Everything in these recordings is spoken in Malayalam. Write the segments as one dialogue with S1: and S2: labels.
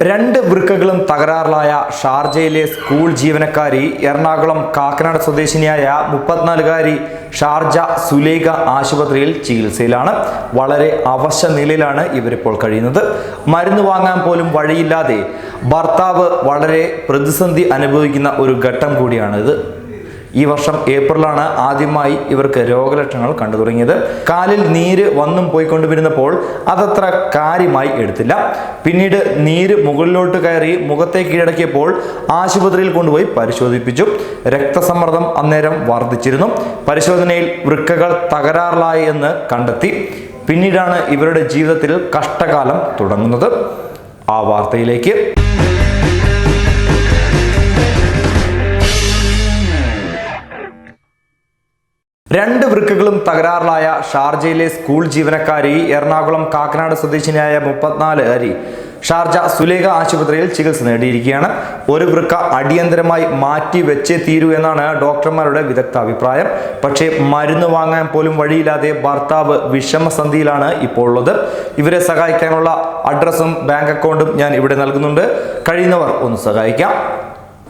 S1: രണ്ട് വൃക്കകളും തകരാറിലായ ഷാർജയിലെ സ്കൂൾ ജീവനക്കാരി എറണാകുളം കാക്കനാട് സ്വദേശിനിയായ മുപ്പത്തിനാലുകാരി ഷാർജ സുലേഖ ആശുപത്രിയിൽ ചികിത്സയിലാണ്. വളരെ അവശ നിലയിലാണ് ഇവരിപ്പോൾ കഴിയുന്നത്. മരുന്ന് വാങ്ങാൻ പോലും വഴിയില്ലാതെ ഭർത്താവ് വളരെ പ്രതിസന്ധി അനുഭവിക്കുന്ന ഒരു ഘട്ടം കൂടിയാണിത്. ഈ വർഷം ഏപ്രിലാണ് ആദ്യമായി ഇവർക്ക് രോഗലക്ഷണങ്ങൾ കണ്ടു തുടങ്ങിയത്. കാലിൽ നീര് വന്നും പോയിക്കൊണ്ടുവരുന്നപ്പോൾ അതത്ര കാര്യമായി എടുത്തില്ല. പിന്നീട് നീര് മുകളിലോട്ട് കയറി മുഖത്തെ കീഴടക്കിയപ്പോൾ ആശുപത്രിയിൽ കൊണ്ടുപോയി പരിശോധിപ്പിച്ചു. രക്തസമ്മർദ്ദം അന്നേരം വർദ്ധിച്ചിരുന്നു. പരിശോധനയിൽ വൃക്കകൾ തകരാറിലായി എന്ന് കണ്ടെത്തി. പിന്നീടാണ് ഇവരുടെ ജീവിതത്തിൽ കഷ്ടകാലം തുടങ്ങുന്നത്. ആ വാർത്തയിലേക്ക്. രണ്ട് വൃക്കുകളും തകരാറിലായ ഷാർജയിലെ സ്കൂൾ ജീവനക്കാരി എറണാകുളം കാക്കനാട് സ്വദേശിനിയായ മുപ്പത്തിനാലുകാരി ഷാർജ സുലേഖ ആശുപത്രിയിൽ ചികിത്സ നേടിയിരിക്കുകയാണ്. ഒരു വൃക്ക അടിയന്തരമായി മാറ്റി വെച്ചേ തീരൂ എന്നാണ് ഡോക്ടർമാരുടെ വിദഗ്ധ അഭിപ്രായം പക്ഷേ മരുന്ന് വാങ്ങാൻ പോലും വഴിയില്ലാതെ ഭർത്താവ് വിഷമസന്ധിയിലാണ് ഇപ്പോൾ ഉള്ളത്. ഇവരെ സഹായിക്കാനുള്ള അഡ്രസ്സും ബാങ്ക് അക്കൗണ്ടും ഞാൻ ഇവിടെ നൽകുന്നുണ്ട്. കഴിയുന്നവർ ഒന്ന് സഹായിക്കാം.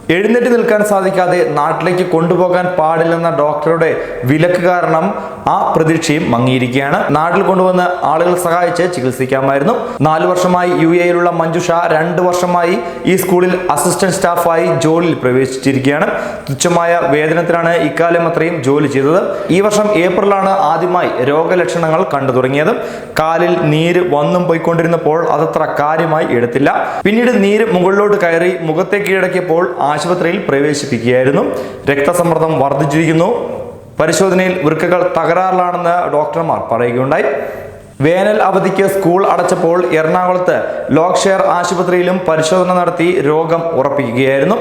S1: എഴുന്നേറ്റ് നിൽക്കാൻ സാധിക്കാതെ നാട്ടിലേക്ക് കൊണ്ടുപോകാൻ പാടില്ലെന്ന ഡോക്ടറുടെ വിലക്ക് കാരണം ആ പ്രതീക്ഷയും മങ്ങിയിരിക്കുകയാണ്. നാട്ടിൽ കൊണ്ടുവന്ന് ആളുകൾ സഹായിച്ച് ചികിത്സിക്കാമായിരുന്നു. നാല് വർഷമായി യു എയിലുള്ള മഞ്ജുഷ രണ്ട് വർഷമായി ഈ സ്കൂളിൽ അസിസ്റ്റന്റ് സ്റ്റാഫായി ജോലിയിൽ പ്രവേശിച്ചിരിക്കുകയാണ്. തുച്ഛമായ വേതനത്തിലാണ് ഇക്കാലം അത്രയും ജോലി ചെയ്തത്. ഈ വർഷം ഏപ്രിലാണ് ആദ്യമായി രോഗലക്ഷണങ്ങൾ കണ്ടു തുടങ്ങിയത്. കാലിൽ നീര് വന്നും പോയിക്കൊണ്ടിരുന്നപ്പോൾ അതത്ര കാര്യമായി എടുത്തില്ല. പിന്നീട് നീര് മുകളിലോട്ട് കയറി മുഖത്തെ കീഴടക്കിയപ്പോൾ ആശുപത്രിയിൽ പ്രവേശിപ്പിക്കുകയായിരുന്നു. രക്തസമ്മർദ്ദം വർദ്ധിച്ചിരിക്കുന്നു. പരിശോധനയിൽ വൃക്കകൾ തകരാറിലാണെന്ന് ഡോക്ടർമാർ പറയുകയുണ്ടായി. വേനൽ അവധിക്ക് സ്കൂൾ അടച്ചപ്പോൾ എറണാകുളത്ത് ലോക്ഷെയർ ആശുപത്രിയിലും പരിശോധന നടത്തി രോഗം ഉറപ്പിക്കുകയായിരുന്നു.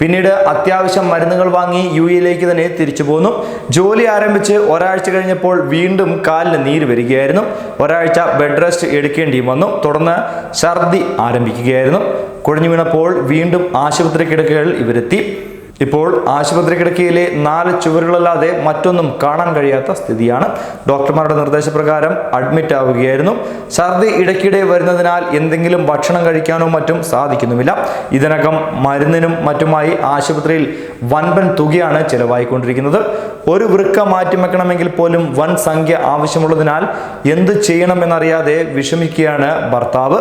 S1: പിന്നീട് അത്യാവശ്യം മരുന്നുകൾ വാങ്ങി യു എയിലേക്ക് തന്നെ തിരിച്ചു പോന്നു. ജോലി ആരംഭിച്ച് ഒരാഴ്ച കഴിഞ്ഞപ്പോൾ വീണ്ടും കാലിന് നീര് വരികയായിരുന്നു. ഒരാഴ്ച ബെഡ് റെസ്റ്റ് എടുക്കേണ്ടി വന്നു. തുടർന്ന് ഛർദി ആരംഭിക്കുകയായിരുന്നു. കുഴഞ്ഞു വീണപ്പോൾ വീണ്ടും ആശുപത്രി കിടക്കകളിൽ ഇവരെത്തി. ഇപ്പോൾ ആശുപത്രി കിടക്കയിലെ നാല് ചുവരുകളല്ലാതെ മറ്റൊന്നും കാണാൻ കഴിയാത്ത സ്ഥിതിയാണ്. ഡോക്ടർമാരുടെ നിർദ്ദേശപ്രകാരം അഡ്മിറ്റ് ആവുകയായിരുന്നു. ഛർദി ഇടയ്ക്കിടെ വരുന്നതിനാൽ എന്തെങ്കിലും ഭക്ഷണം കഴിക്കാനോ മറ്റും സാധിക്കുന്നുമില്ല. ഇതിനകം മരുന്നിനും മറ്റുമായി ആശുപത്രിയിൽ വൻപൻ തുകയാണ് ചിലവായിക്കൊണ്ടിരിക്കുന്നത്. ഒരു വൃക്ക മാറ്റിവെക്കണമെങ്കിൽ പോലും വൻ സംഖ്യ ആവശ്യമുള്ളതിനാൽ എന്ത് ചെയ്യണമെന്നറിയാതെ വിഷമിക്കുകയാണ് ഭർത്താവ്.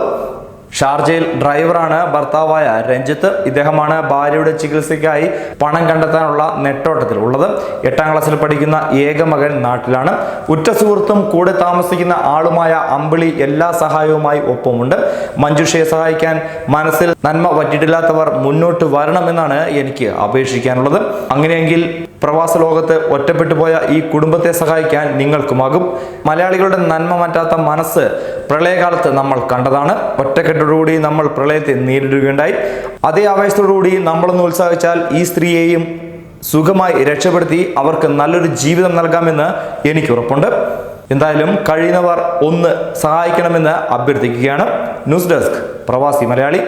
S1: ഷാർജയിൽ ഡ്രൈവറാണ് ഭർത്താവായ രഞ്ജിത്ത്. ഇദ്ദേഹമാണ് ഭാര്യയുടെ ചികിത്സയ്ക്കായി പണം കണ്ടെത്താനുള്ള നെട്ടോട്ടത്തിൽ ഉള്ളത്. എട്ടാം ക്ലാസ്സിൽ പഠിക്കുന്ന ഏക മകൻ നാട്ടിലാണ്. ഉറ്റ സുഹൃത്തും കൂടെ താമസിക്കുന്ന ആളുമായ അമ്പിളി എല്ലാ സഹായവുമായി ഒപ്പമുണ്ട്. മഞ്ജുഷയെ സഹായിക്കാൻ മനസ്സിൽ നന്മ പറ്റിയിട്ടില്ലാത്തവർ മുന്നോട്ട് വരണമെന്നാണ് എനിക്ക് അപേക്ഷിക്കാനുള്ളത്. അങ്ങനെയെങ്കിൽ പ്രവാസ ലോകത്ത് ഒറ്റപ്പെട്ടു പോയ ഈ കുടുംബത്തെ സഹായിക്കാൻ നിങ്ങൾക്കുമാകും. മലയാളികളുടെ നന്മ മാറ്റാത്ത മനസ്സ് പ്രളയകാലത്ത് നമ്മൾ കണ്ടതാണ്. ഒറ്റക്കെട്ടോടുകൂടി നമ്മൾ പ്രളയത്തെ നേരിടുകയുണ്ടായി. അതേ ആവേശത്തോടുകൂടി നമ്മളൊന്ന് ഉത്സാഹിച്ചാൽ ഈ സ്ത്രീയെയും സുഖമായി രക്ഷപ്പെടുത്തി അവർക്ക് നല്ലൊരു ജീവിതം നൽകാമെന്ന് എനിക്ക് ഉറപ്പുണ്ട്. എന്തായാലും കഴിയുന്നവർ ഒന്ന് സഹായിക്കണമെന്ന് അഭ്യർത്ഥിക്കുകയാണ്. ന്യൂസ് ഡെസ്ക് പ്രവാസി മലയാളി.